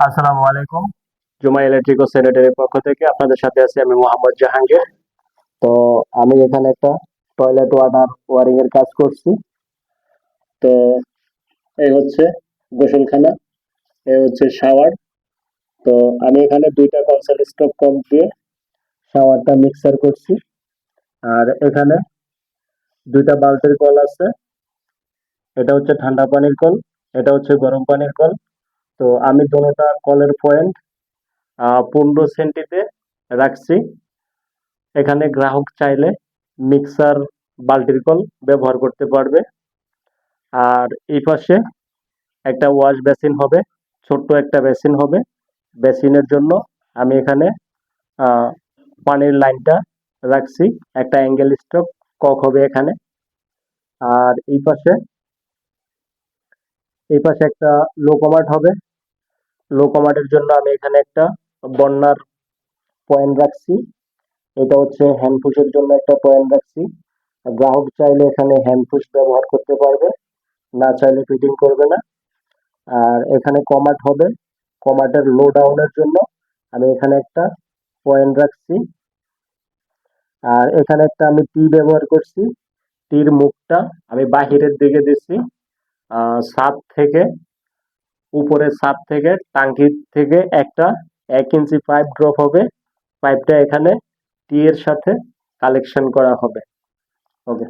আসসালামু আলাইকুম। জুমা ইলেকট্রিক ও স্যানিটারির পক্ষ থেকে আপনাদের সাথে আছি আমি মোহাম্মদ জাহাঙ্গীর। তো আমি এখানে একটা টয়লেট ওয়াটার ওয়ারিং এর কাজ করছি। তো এই হচ্ছে গোসলখানা, এই হচ্ছে শাওয়ার তো আমি এখানে দুইটা কনসেল স্টক কম দিয়ে শাওয়ারটা মিক্সার করছি। আর এখানে দুইটা বালতির কল আছে। এটা হচ্ছে ঠান্ডা পানির কল, এটা হচ্ছে গরম পানির কল। তো আমি দোনোটা কলের পয়েন্ট পনেরো সেন্টিতে রাখছি। এখানে গ্রাহক চাইলে মিক্সার বাল্টির কল ব্যবহার করতে পারবে। আর এই পাশে একটা ওয়াশ বেসিন হবে, ছোট্ট একটা বেসিন হবে। বেসিনের জন্য আমি এখানে পানির লাইনটা রাখছি, একটা অ্যাঙ্গেল স্টক কক হবে এখানে। আর এই পাশে এই পাশে একটা লো কমার্ট হবে লো কমার্টের জন্য আমি এখানে একটা বন্যার পয়েন্ট রাখছি। এটা হচ্ছে হ্যান্ড পুশের জন্য একটা পয়েন্ট রাখছি। গ্রাহক চাইলে এখানে হ্যান্ড পুশ ব্যবহার করতে পারবে, না চাইলে ফিটিং করবে না। আর এখানে কমাট হবে কমাটের লো ডাউনের জন্য আমি এখানে একটা পয়েন্ট রাখছি। আর এখানে একটা আমি টি ব্যবহার করছি টির মুখটা আমি বাহিরের দিকে দিচ্ছি ছাদ থেকে উপরের ছাদ থেকে টাঙ্কি থেকে একটা এক ইঞ্চি পাইপ ড্রপ হবে। পাইপটা এখানে টি এর সাথে কালেকশন করা হবে। ওকে।